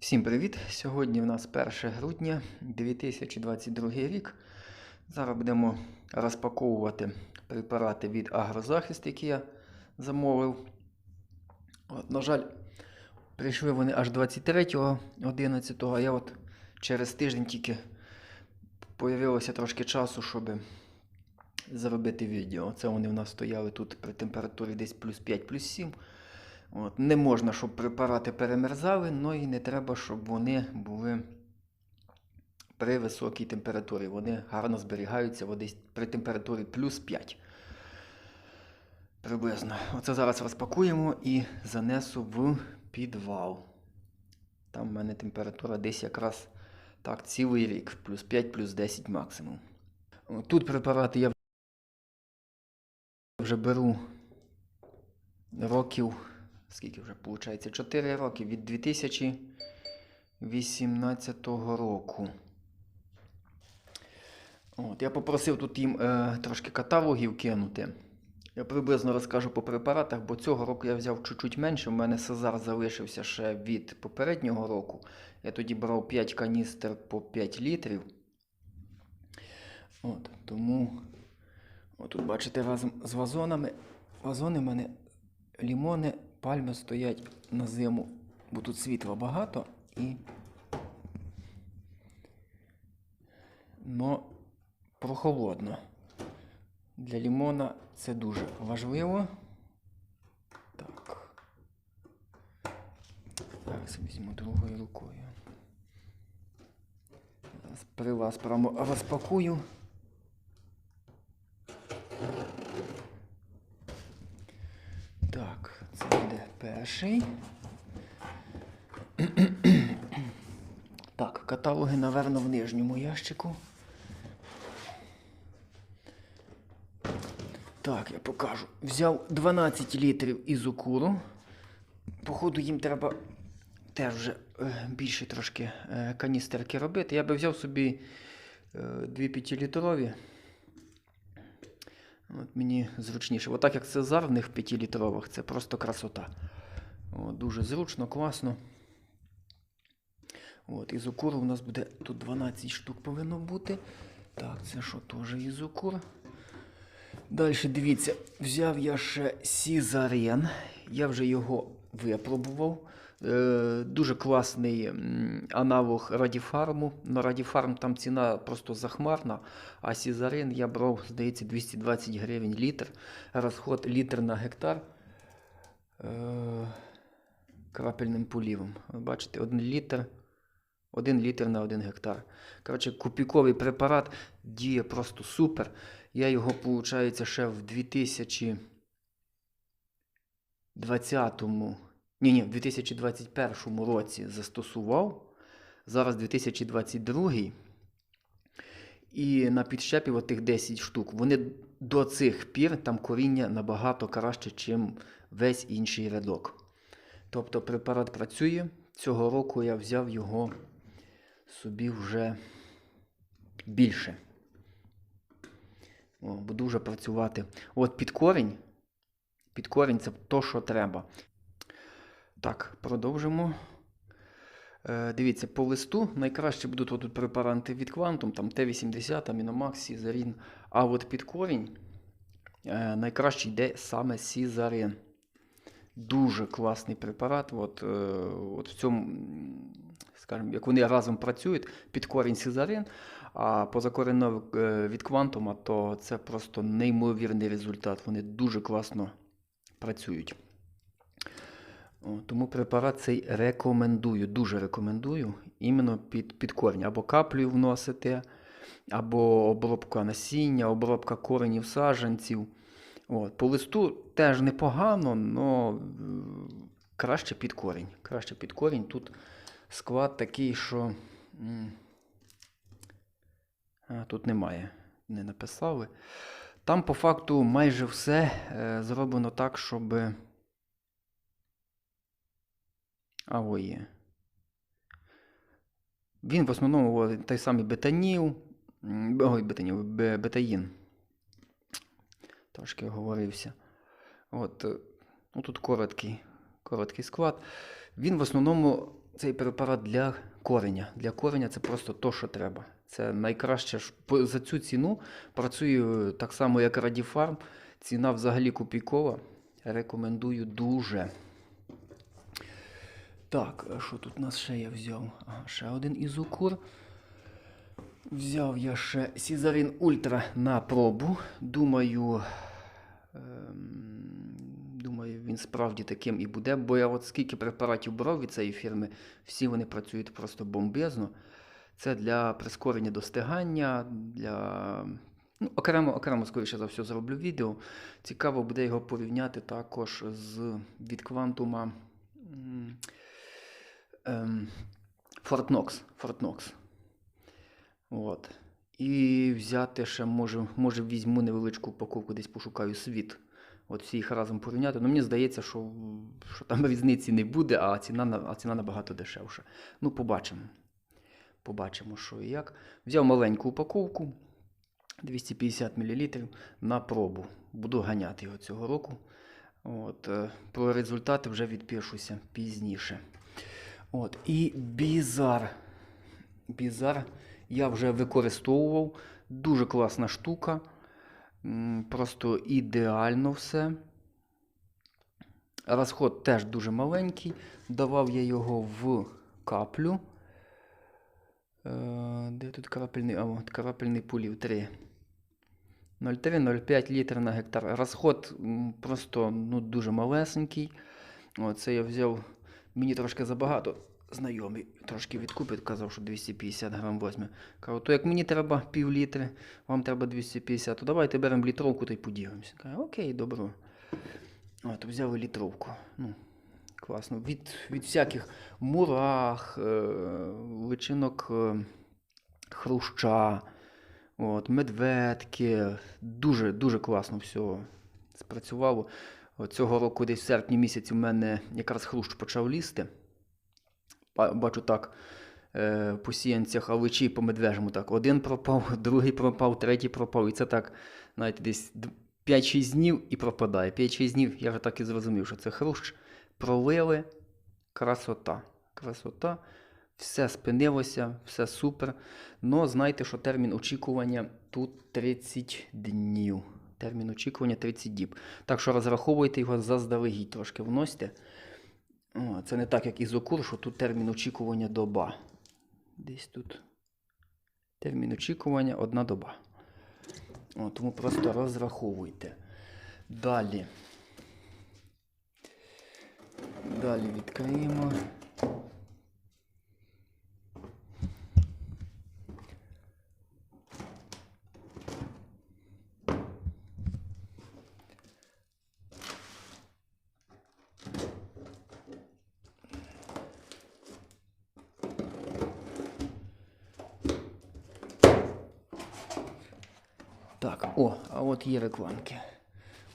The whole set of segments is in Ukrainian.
Всім привіт! Сьогодні в нас 1 грудня 2022 рік. Зараз будемо розпаковувати препарати від Агрозахист, які я замовив. От, на жаль, прийшли вони аж 23.11, а я от через тиждень тільки появилося трошки часу, щоб зробити відео. Це вони в нас стояли тут при температурі десь плюс 5, плюс 7. От. Не можна, щоб препарати перемерзали, але і не треба, щоб вони були при високій температурі. Вони гарно зберігаються десь при температурі плюс 5. Приблизно. Оце зараз розпакуємо і занесу в підвал. Там в мене температура десь якраз так цілий рік, плюс 5, плюс 10 максимум. Тут препарати я вже беру років, скільки вже виходить? 4 роки від 2018 року. От, я попросив тут їм е, трошки каталогів кинути. Я приблизно розкажу по препаратах, бо цього року я взяв чуть-чуть менше. У мене Сезар залишився ще від попереднього року. Я тоді брав 5 каністр по 5 літрів. От, тому тут бачите разом з вазонами. Вазони в мене лімони, пальми стоять на зиму, бо тут світла багато і. Но прохолодно. Для лімона це дуже важливо. Так. Зараз візьму другою рукою. Зараз при вас прямо розпакую. Так, це буде перший. Так, каталоги, напевно, в нижньому ящику. Так, я покажу. Взяв 12 літрів ізокуру. Походу, їм треба теж вже е, більше трошки е, каністерки робити. Я би взяв собі е, дві 5-літрові. От мені зручніше. Отак як Цезар в них 5-літрових, це просто красота. От, дуже зручно, класно. От, ізокур у нас буде тут 12 штук повинно бути. Так, це що теж ізокур. Далі дивіться, взяв я ще Сізарен. Я вже його випробував. Е, дуже класний аналог Радіфарму. На Радіфарм там ціна просто захмарна, а Сізарен я брав, здається, 220 гривень літр. Розход літр на гектар е, крапельним полівом. Ви бачите, один літр. 1 літр на 1 гектар. Коротше, купіковий препарат діє просто супер. Я його, виходить, ще в 2020 ні, ні, в 2021 році застосував. Зараз 2022. І на підщепі отих 10 штук. Вони до цих пір там коріння набагато краще, ніж весь інший рядок. Тобто препарат працює. Цього року я взяв його собі вже більше. О, буду вже працювати. От під корінь. Під корінь це то, що треба. Так, продовжимо. Е, дивіться, по листу найкраще будуть тут препаранти від Quantum, там Т-80, Аміномакс, Сізарін. А от під корінь е, найкраще йде саме Сізарин. Дуже класний препарат. От, е, от в цьому, скажімо, як вони разом працюють, під корінь Сізарин, а позакорено е, від квантума, то це просто неймовірний результат. Вони дуже класно працюють. Тому препарат цей рекомендую, дуже рекомендую іменно під, під корінь. Або каплею вносити, або обробка насіння, обробка коренів саджанців. От. По листу теж непогано, але краще під корінь. Краще під корінь. Тут склад такий, що а, тут немає, не написали. Там по факту майже все е, зроблено так, щоб. А ой є. Він в основному той самий бетаніл, ой, бетаніл, бе- бетаїн. Трошки оговорився. От, е, ну тут короткий, короткий склад. Він в основному цей препарат для кореня. Для кореня це просто то, що треба. Це найкраще за цю ціну працює так само, як Радіфарм. Ціна взагалі копійкова. Рекомендую дуже. Так, що тут у нас ще я взяв? Ага, ще один ізокур. Взяв я ще Сізарін Ультра на пробу. Думаю, ем, думаю, він справді таким і буде, бо я от скільки препаратів брав від цієї фірми, всі вони працюють просто бомбезно. Це для прискорення достигання, для. Ну, окремо, окремо, скоріше за все, зроблю відео. Цікаво буде його порівняти також з від квантума ем, От. І взяти ще, може, може візьму невеличку упаковку, десь пошукаю світ. От всі їх разом порівняти. Ну, мені здається, що, що там різниці не буде, а ціна, а ціна набагато дешевша. Ну, побачимо. Побачимо, що і як. Взяв маленьку упаковку 250 мл на пробу. Буду ганяти його цього року. От, е, про результати вже відпишуся пізніше. От, і бізар. Бізар я вже використовував. Дуже класна штука. Просто ідеально все. Розход теж дуже маленький. Давав я його в каплю. Е, Де тут крапельний? А, от крапельний пулів 3. 0,3-0,5 літр на гектар. Розход просто ну, дуже малесенький. Оце я взяв. Мені трошки забагато. Знайомий трошки відкупить, казав, що 250 грам возьме. Кажу, то як мені треба пів літри, вам треба 250, то давайте беремо літровку та й поділимося. Каже, окей, добро. От, взяли літровку. Ну, класно. Від, від всяких мурах, е, личинок е, хруща, от, медведки. Дуже, дуже класно все спрацювало. Цього року десь в серпні місяці в мене якраз хрущ почав лізти. Ба- Бачу так, е, по сіянцях, а личі по медвежому так. Один пропав, другий пропав, третій пропав. І це так, знаєте, десь 5-6 днів і пропадає. 5-6 днів я вже так і зрозумів, що це хрущ. Пролили, красота. Красота. Все спинилося, все супер. Но знайте, що термін очікування тут 30 днів. Термін очікування 30 діб. Так що розраховуйте його заздалегідь, трошки вносьте. Це не так, як ізокур, що тут термін очікування доба. Десь тут термін очікування одна доба. О, тому просто розраховуйте. Далі. Далі відкриємо. Так, о, а от є рекламки.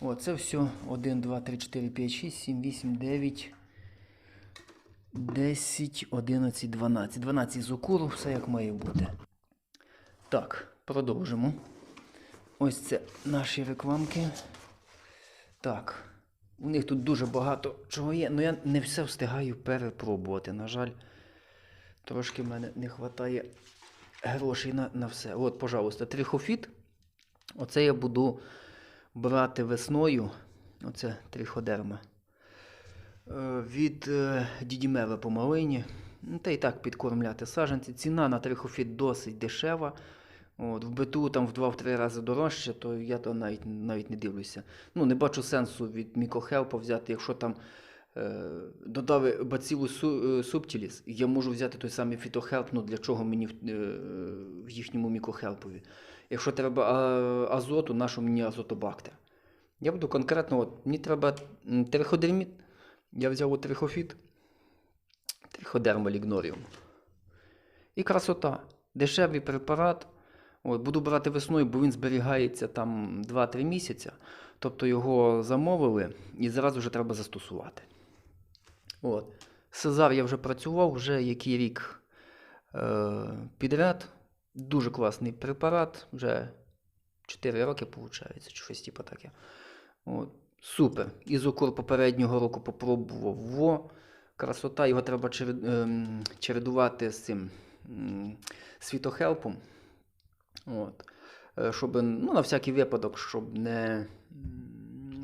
О, це все 1, 2, 3, 4, 5, 6, 7, 8, 9, 10, 11, 12. 12 з укуру, все як має бути. Так, продовжимо. Ось це наші рекламки. Так. У них тут дуже багато чого є, але я не все встигаю перепробувати. На жаль, трошки в мене не вистачає грошей на, на все. От, пожалуйста, трихофіт. Оце я буду брати весною. Оце триходерма. Е, Від е, дідімева по малині. Ну, Та й так підкормляти саджанці. Ціна на трихофіт досить дешева. От, в БТУ там в 2-3 рази дорожче, то я то навіть, навіть не дивлюся. Ну, не бачу сенсу від мікохелпа взяти, якщо там е, додали бацилу су, е, субтіліс, я можу взяти той самий фітохелп, ну для чого мені в, е, в їхньому мікохелпові. Якщо треба азоту, нашу мені азотобактер. Я буду конкретно, от, мені треба триходерміт, я взяв от трихофіт, триходерма лігноріум. І красота. Дешевий препарат. От, буду брати весною, бо він зберігається там 2-3 місяці. Тобто його замовили і зразу вже треба застосувати. От. Сезар я вже працював, вже який рік е, підряд. Дуже класний препарат, вже 4 роки, виходить, чи щось типу таке. От. Супер. Ізокор попереднього року попробував. Во. красота, його треба ем, чередувати з цим світохелпом. От. Е, Щоб, ну, на всякий випадок, щоб не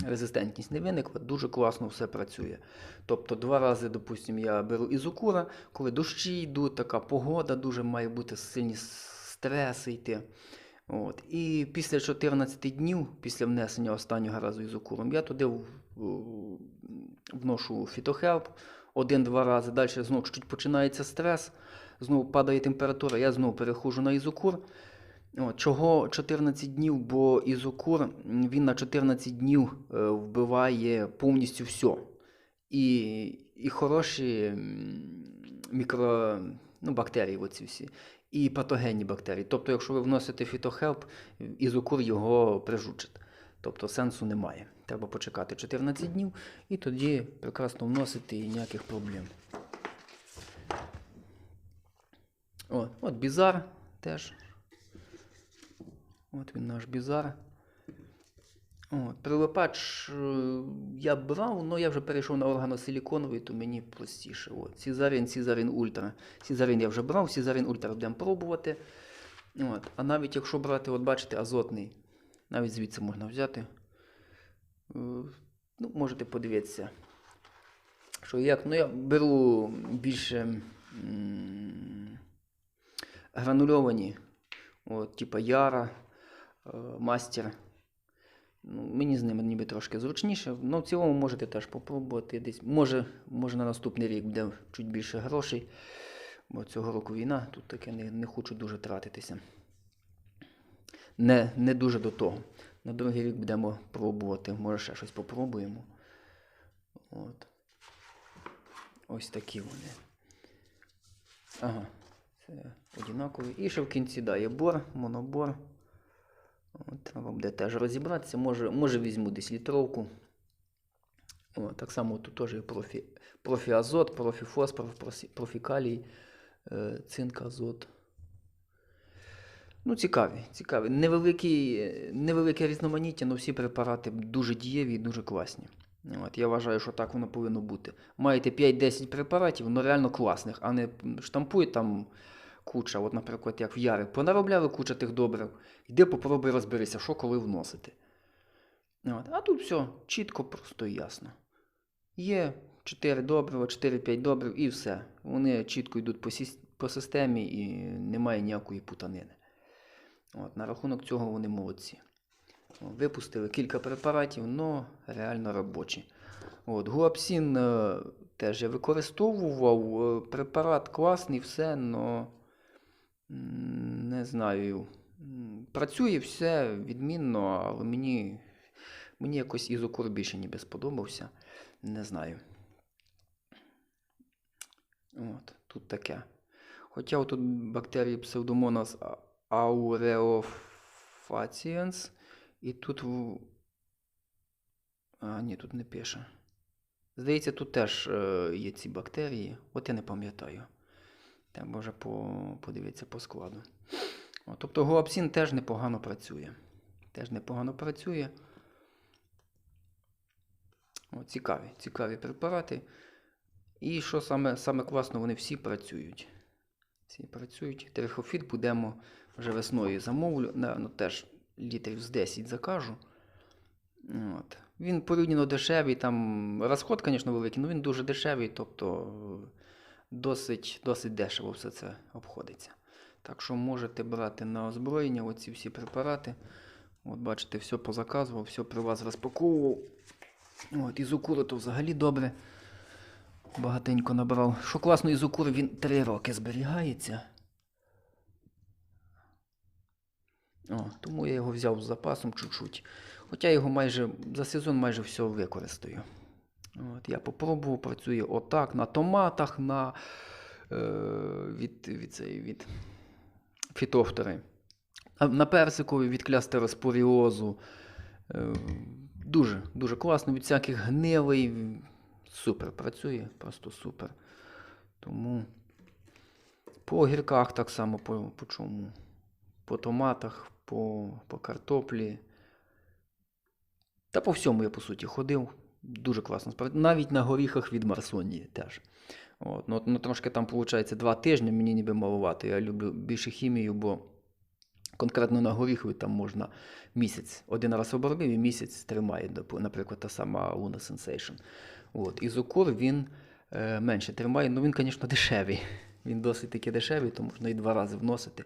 резистентність не виникла, дуже класно все працює. Тобто два рази, допустимо, я беру ізокура, коли дощі йдуть, така погода, дуже має бути сильні стреси йти. От. І після 14 днів, після внесення останнього разу ізокуром, я туди вношу фітохелп один-два рази. Далі знову чуть починається стрес, знову падає температура, я знову переходжу на ізокур. От, чого 14 днів, бо ізокур він на 14 днів е, вбиває повністю все. І, і хороші мікро, ну, бактерії, оці всі, і патогенні бактерії. Тобто, якщо ви вносите фітохелп, ізокур його прижучить. Тобто сенсу немає. Треба почекати 14 днів і тоді прекрасно вносити і ніяких проблем. О, от бізар теж. От він наш бізар. Прилипач е, я брав, але я вже перейшов на органосиліконовий, то мені простіше. От, Сізарін, Сізарін Ультра. Сізарін я вже брав, Сізарін Ультра будемо пробувати. От, а навіть якщо брати, от бачите, азотний, навіть звідси можна взяти. Е, Ну, можете подивитися. Що як? Ну, я беру більше гранульовані, от, типа Яра, е, Мастер. Ну, мені з ними ніби трошки зручніше. Ну, в цілому можете теж попробувати десь. Може, може на наступний рік буде чуть більше грошей. Бо цього року війна, тут таке не, не хочу дуже тратитися. Не, не дуже до того. На другий рік будемо пробувати. Може ще щось попробуємо. От. Ось такі вони. Ага. Це однакові. І ще в кінці дає бор, монобор. От, треба буде теж розібратися. Може, може візьму десь літровку. О, так само тут теж є профі, профіазот, профіфосфор, профікалій, е, цинк, азот. Ну, цікаві, цікаві. Невеликі, невелике різноманіття, але всі препарати дуже дієві і дуже класні. От, я вважаю, що так воно повинно бути. Маєте 5-10 препаратів, ну реально класних, а не штампують там куча. От, наприклад, як в Яри, понаробляли куча тих добрив. Йди попробуй розберися, що коли вносити. От. А тут все чітко, просто і ясно. Є 4 добрива, 4-5 добрив і все. Вони чітко йдуть по, сіс- по системі і немає ніякої путанини. От, на рахунок цього вони молодці. Випустили кілька препаратів, але реально робочі. От, Гуапсін е, теж я використовував. е, Препарат класний, все, але не знаю. Працює все відмінно, але мені, мені якось ізокур більше ніби сподобався. Не знаю. От, тут таке. Хоча отут бактерії Pseudomonas aureofaciens, і тут. А, ні, тут не пише. Здається, тут теж е, є ці бактерії. От я не пам'ятаю. Треба вже по, подивитися по складу. О, тобто гуапсін теж непогано працює. Теж непогано працює. О, цікаві, цікаві препарати. І що саме, саме класно, вони всі працюють. Всі працюють. Трихофіт будемо вже весною замовлю. Наверно, теж літрів з 10 закажу. От. Він порівняно дешевий, там розход, звісно, великий, але він дуже дешевий, тобто досить, досить дешево все це обходиться. Так що можете брати на озброєння оці всі препарати. От бачите, все позаказував, все при вас розпаковував. От, ізокуру то взагалі добре. Багатенько набрав. Що класно, ізокур він 3 роки зберігається. О, тому я його взяв з запасом чуть-чуть. Хоча його майже за сезон майже все використаю. От, я попробував, працює отак, на томатах, на е, від, від, цієї- від фітофтори. На персикові від клястероспоріозу. Е, дуже, дуже класно, від всяких гнилей. Супер працює, просто супер. Тому по огірках так само по, по чому. По томатах, по, по картоплі. Та по всьому я, по суті, ходив. Дуже класно справді. Навіть на горіхах від Марсонії теж. От. Ну, ну, трошки там, виходить, два тижні мені ніби малувати. Я люблю більше хімію, бо конкретно на горіхові там можна місяць. Один раз обробив і місяць тримає, наприклад, та сама Luna Sensation. От. Ізокор він е, менше тримає, ну він, звісно, дешевий. Він досить таки дешевий, то можна і два рази вносити.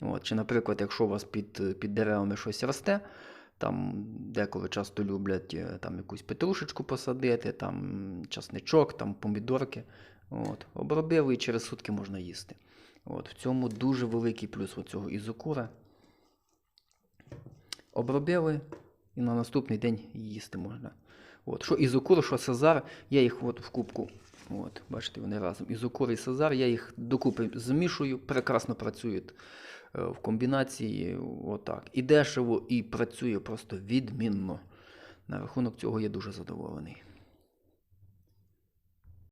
От. Чи, наприклад, якщо у вас під, під деревами щось росте, там деколи часто люблять е, там, якусь петрушечку посадити, там часничок, там помідорки. От. Обробили і через сутки можна їсти. От. В цьому дуже великий плюс цього ізокура. Обробили і на наступний день їсти можна. От. Що ізокур, що Сезар, я їх от в кубку. От, бачите, вони разом. Ізокур і Сезар, я їх докупи змішую, прекрасно працюють в комбінації. Отак. І дешево, і працює просто відмінно. На рахунок цього я дуже задоволений.